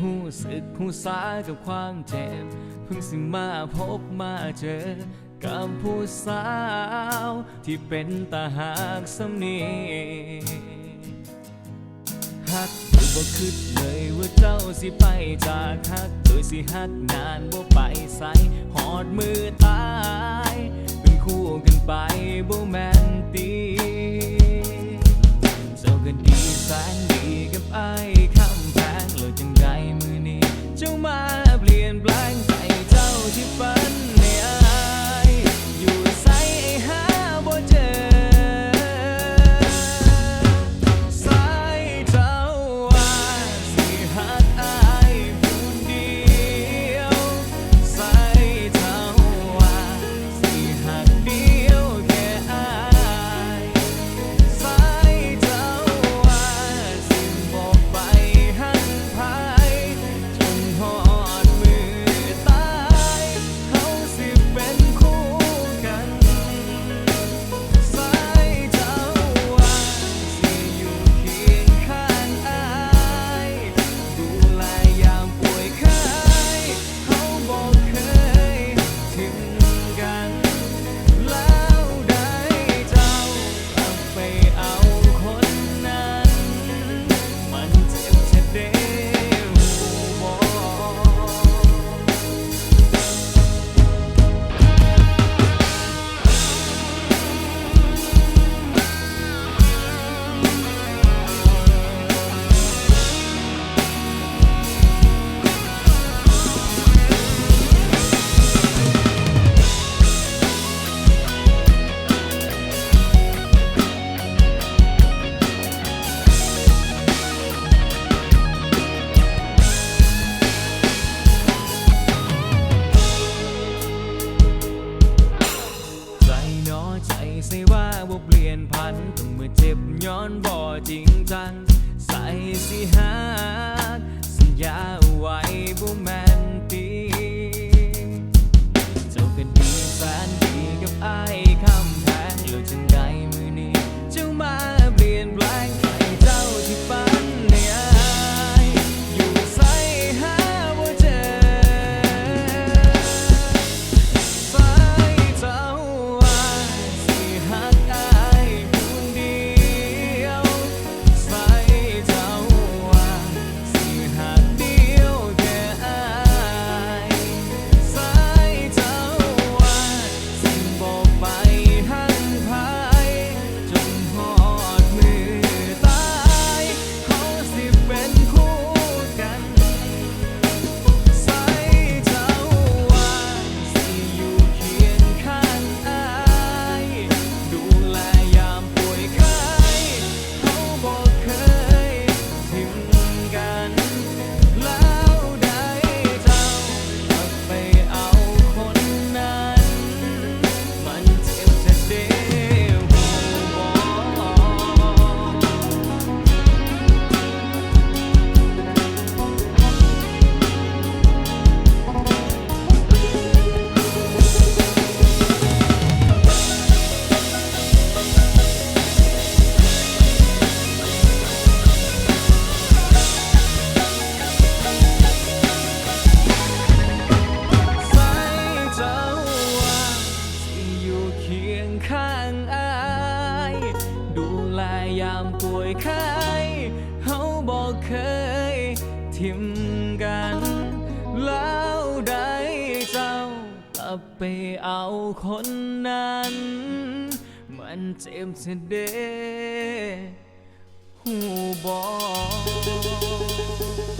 หูสึกหูสากับความเจ็บเพิ่งสิมาพบมาเจอ กับผู้สาว ที่เป็นตาหากสำนีหักบ่คิดเลยว่าเจ้าสิไปจากหักโดยสิฮักนานบ่ไปใส่หอดมือตาย เป็นคู่กันไปบ่แมนตีเจ้าก็ดีแสนดีกับไอ้ จงมาเปลี่ยนแปลงใจเจ้าที่ฝัน ใส่ว่าว่าเปลี่ยนพันต้องเมื่อเจ็บย้อนบ่จริงจัง ใส่สิหาก เคยเฮาบอกเคย ทิมกัน แล้วได้เจ้ากลับไปเอาคนนั้น มันเจ็บเสีเด้หูบอก